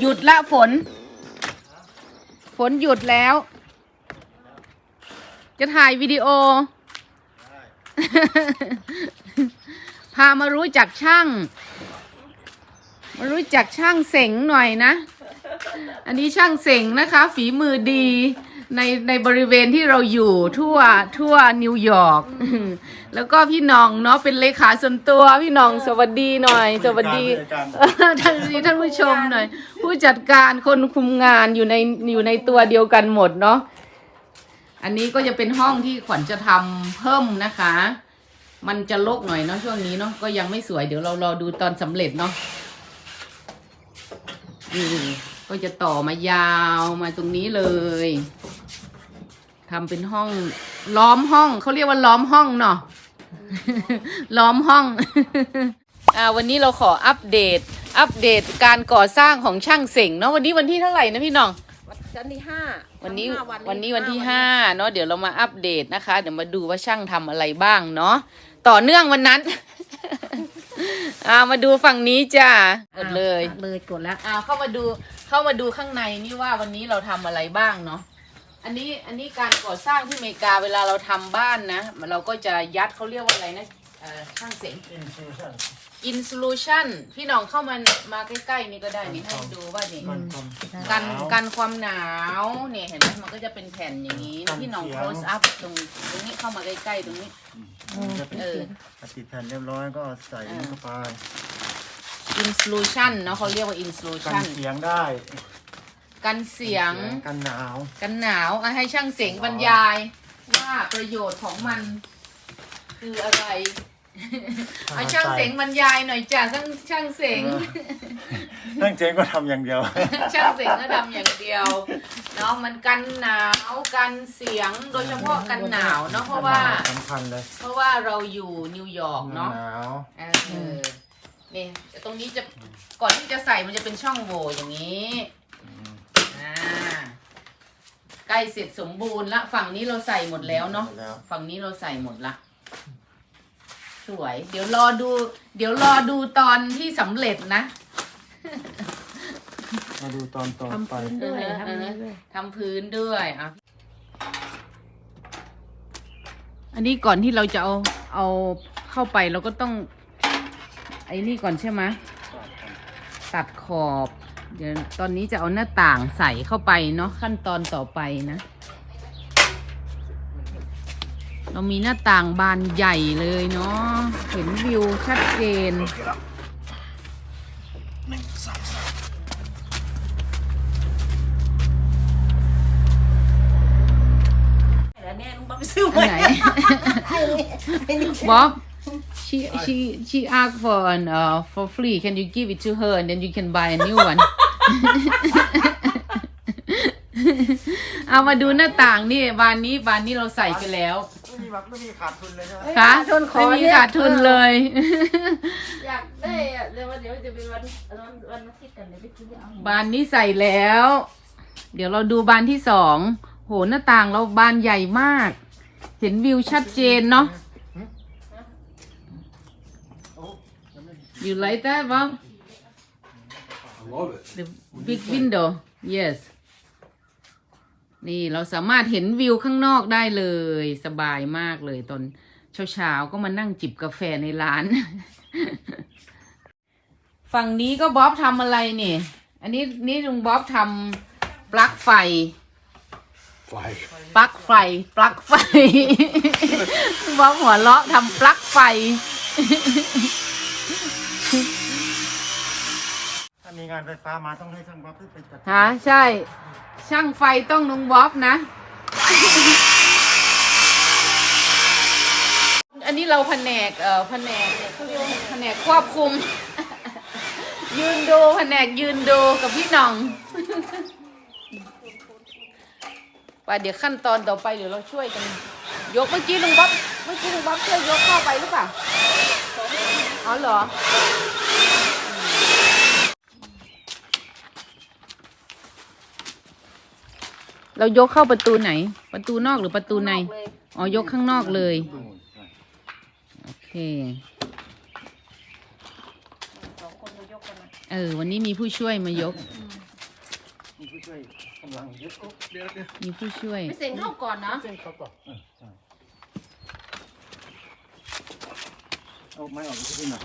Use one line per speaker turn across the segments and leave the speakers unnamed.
หยุดละฝน ฝนหยุดแล้ว จะถ่ายวิดีโอ พามารู้จักช่าง มารู้จักช่างเสงหน่อยนะ อันนี้ช่างเสงนะคะ ฝีมือดี ในในบริเวณที่เราอยู่ทั่วทั่วนิวยอร์กแล้วก็พี่หน้องเนาะเป็นเลขาส่วนตัวพี่หน้องสวัสดีหน่อย สวัสดีท่านท่านผู้ชมหน่อย ผู้จัดการคนคุมงานอยู่ในอยู่ในตัวเดียวกันหมดเนาะอันนี้ก็จะเป็นห้องที่ขวัญจะทำเพิ่มนะคะ มันจะลกหน่อยเนาะช่วงนี้เนาะก็ยังไม่สวยเดี๋ยวเรารอดูตอนสำเร็จเนาะนี่ก็จะต่อมายาวมาตรงนี้เลย ทำเป็นห้อง ล้อมห้องเขาเรียกว่าล้อมห้องเนาะ ล้อมห้อง อ่าวันนี้เราขออัปเดต อัปเดตการก่อสร้างของช่างเสงเนาะวันนี้วันที่เท่าไหร่นะพี่หน้อง
วันที่ห้า
วันนี้
ห้า
วันนี้วันที่ห้าเนาะเดี๋ยวเรามาอัปเดตนะคะ เดี๋ยวมาดูว่าช่างทำอะไรบ้างเนาะต่อเนื่องวันนั้น อ่ามาดูฝั่งนี้จ้ากดเลย
เลยกดแล้ว
อ่าเข้ามาดูเข้ามาดูข้างในนี่ว่าวันนี้เราทำอะไรบ้างเนาะ อันนี้อันนี้การก่อสร้างที่อเมริกาเวลาเราทำบ้านนะ เราก็จะยัดเขาเรียกว่าอะไรนะเอ่อช่างเสียงอินส l u ชันพี่น้องเข้ามามาใกล้ๆนี่ก็ได้นี่ให้ดูว่านี่
มัน
กันกันความหนาวเนี่ยเห็นไหมมันก็จะเป็นแผ่นอย่างนี้
กัน
พี่น้อง
เสียง
close up ตรงตรงนี้เข้ามาใกล้ๆตรงนี้
จะเป็น
เออ
ติดแผ่นเรียบร้อยก็ใส่นี่เข้าไป
อินส l u ชันเนาะเขาเรียกว่าอินส l u
กัน
ชัน
เสียงได้
กันเสียง
กันหนาว
กันหนาวอะให้ช่างเสียงบรรยาย ว่าประโยชน์ของมัน คืออะไรเอาช่างเสียงบรรยายหน่อยจ้ะช่างช่างเสียง
ตั้งเจ๊งก็ทำอย่างเดียว
ช่างเสียงก็ทำอย่างเดียวเนาะมันกันหนาวกันเสียงโดยเฉพาะกันหนาวเนาะเพราะว่า
สำคัญเลย
เพราะว่าเราอยู่นิวยอร์กเนาะ
หนาว
เออนี่ตรงนี้จะก่อนที่จะใส่มันจะเป็นช่องโหว่อย่างนี้อ่า ใกล้เสร็จสมบูรณ์ละฝั่งนี้เราใส่หมดแล้วเนาะ
แล้ว
ฝั่งนี้เราใส่หมดละ สวย เดี๋ยวรอดู เดี๋ยวรอดูตอนที่สำเร็จนะ
มาดูตอนต่อ
ทำ
ไป
พื้นด้วย
เออ
ทำนี้ด้วย
ทำพื้นด้วยอะอันนี้ก่อนที่เราจะเอาเอาเข้าไปเราก็ต้อง ไอ้นี่ก่อนใช่ไหมตัดขอบ เดี๋ยวตอนนี้จะเอาหน้าต่างใส่เข้าไปเนาะขั้นตอนต่อไปนะ เรามีหน้าต่างบานใหญ่เลยเนาะเห็นวิวชัดเจน
แล้วเนี่ยลุงป๊อปไปซื้อ
อัน
มา
ไหน Bob, she she she asked for an uh for free. Can you give it to her and then you can buy a new one? เอามาดูหน้าต่างนี่บานนี้บานนี้เราใส่ไปแล้ว
ไม่มีแบบไม่มีขาดทุนเลยใช่ไหม
ค่ะ
ทุนขอ
ไม่มี
เนี่ย
ขาดทุนเลย
อยากได้อะเดี๋ยววันเดี๋ยวจะเป็นวันวันวันอาทิตย์กันเดี๋ยวไปซื้อเอา
บานนี้ใส่แล้ว เดี๋ยวเราดูบานที่สอง โหหน้าต่างเราบานใหญ่มาก เห็นวิวชัดเจนเนาะ You like that, Bob?
I love it.
The big window yes นี่เราสามารถเห็นวิวข้างนอกได้เลยสบายมากเลยตอนเช้าๆก็มานั่งจิบกาแฟในร้าน ฝั่งนี้ก็บ๊อบทำอะไรเนี่ยอันนี้นี่ลุงบ๊อบทำปลั๊กไฟ
Fly.
ปลั๊กไฟ ปลั๊กไฟ ลุงบ๊อบหัวเราะทำปลั๊กไฟ
ถ้า มีงานไฟฟ้ามาต้องให้ช่างวัดไปจัด
ฮะใช่ ช่างไฟต้องลุงบ๊อบนะ อันนี้เราแผนกเอ่อแผนกเขาเรียกว่าแผนกควบคุม ยืนดูแผนกยืนดูกับพี่หน้องไปเดี๋ยวขั้นตอนต่อไปเดี๋ยวเราช่วยกัน ยกเมื่อกี้ลุงบ๊อบเมื่อกี้ลุงบ๊อบช่วยยกเข้าไปหรือเปล่าอ๋อเหรอ เรายกเข้าประตูไหน ประตูนอกหรือประตูใน
เลย
อ๋อ ยกข้างนอกเลย โอเค
สองคนจะยกกันนะ
เออ วันนี้มีผู้ช่วยมายก
ช่วยกำลังเยอะโอ้เดี๋ยวเดี๋ยว
มีผู้ช่วย
ไปเซ็งเข้าก่อนเนาะ
เส้นเขาก่อนเออใช่เอาไม้ออกไปที่หน่อย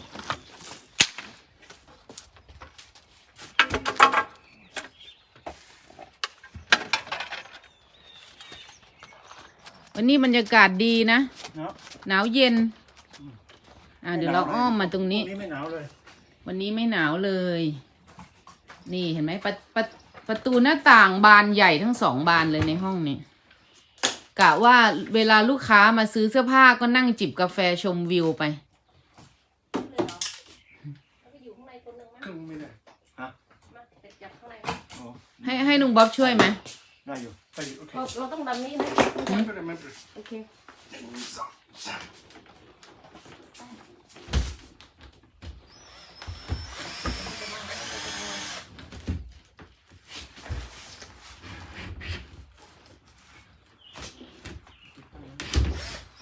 วันนี้บรรยากาศดีนะ
เนาะ
หนาวเย็น อ่าเดี๋ยวเราอ้อมมาตรงนี้
พรุ่นี้ไม่หนาวเลย
วันนี้ไม่หนาวเลย นี่เห็นไหมประประประตูหน้าต่างบานใหญ่ทั้งสองบานเลยในห้องนี้กะว่าเวลาลูกค้ามาซื้อเสื้อผ้าก็นั่งจิบกาแฟชมวิวไป
เลยเหรอแล้วไปอยู่ข้างในคนหนึ่งมั้ย
ครึ่งไม่ได้ฮะ
มาไปจับข้างใน
อ๋อ
ให้ให้ลุงบ๊อบช่วยไหม
เค
เราต้องดันนี้นะ
ไม่เป็นไรไม่เป็นไร
โอเค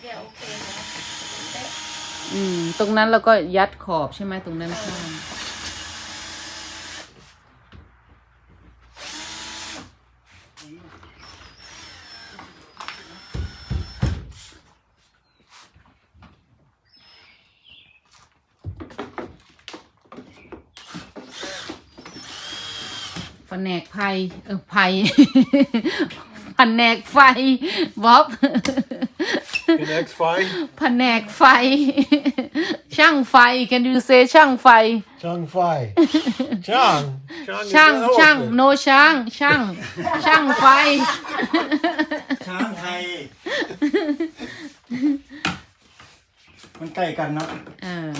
เดี๋ยวโอเคนะ
อืม ตรงนั้นเราก็ยัดขอบใช่ไหมตรงนั้นข้าง แผนกไฟเออไฟแผนกไฟบ๊อบ
The next fight.
แผนกไฟ ช่างไฟ can you say ช่างไฟ
Chang Fai. Chang. Chang. is
ช่าง
an
ช่าง
elephant.
no ช่าง ช่าง ช่างไฟ
ช้างไทย มันใกล้กันเนาะ
เออ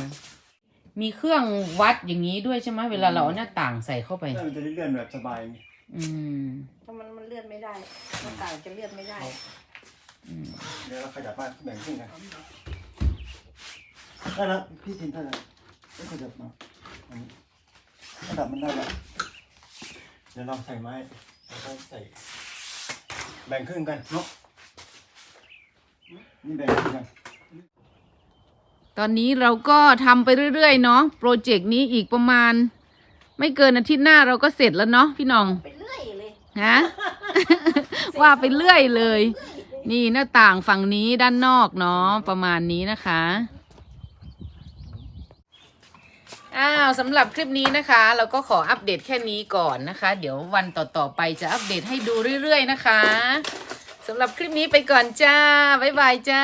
มีเครื่องวัดอย่างนี้ด้วยใช่ไหมเวลาเราเอาหน้าต่างใส่เข้าไป
มันจะได้เลื่อนแบบสบาย
อืม
ถ้ามันมันเลื่อนไม่ได้หน้าต่างจะเลื่อนไม่ได้
เดี๋ยวเราขยับมาแบ่งครึ่งกันได้แล้วพี่ทินได้แล้วไม่ขยับมาอันนี้ระดับมันได้แล้วเดี๋ยวเราใส่ไม้แล้วก็ใส่ แบ่งครึ่งกันเนาะนี่แบ่งครึ่งกัน
ตอนนี้เราก็ทำไปเรื่อยๆเนาะโปรเจกต์นี้อีกประมาณ ไม่เกินอาทิตย์หน้าเราก็เสร็จแล้วเนาะพี่น้อง
ไปเรื่อยเลย
ฮะ ว่าไปเรื่อยเลย นี่หน้าต่างฝั่งนี้ด้านนอกเนาะประมาณนี้นะคะอ้าวสำหรับคลิปนี้นะคะ เราก็ขออัปเดตแค่นี้ก่อนนะคะ เดี๋ยววันต่อๆไปจะอัปเดตให้ดูเรื่อยๆนะคะสำหรับคลิปนี้ไปก่อนจ้า บ๊ายบายจ้า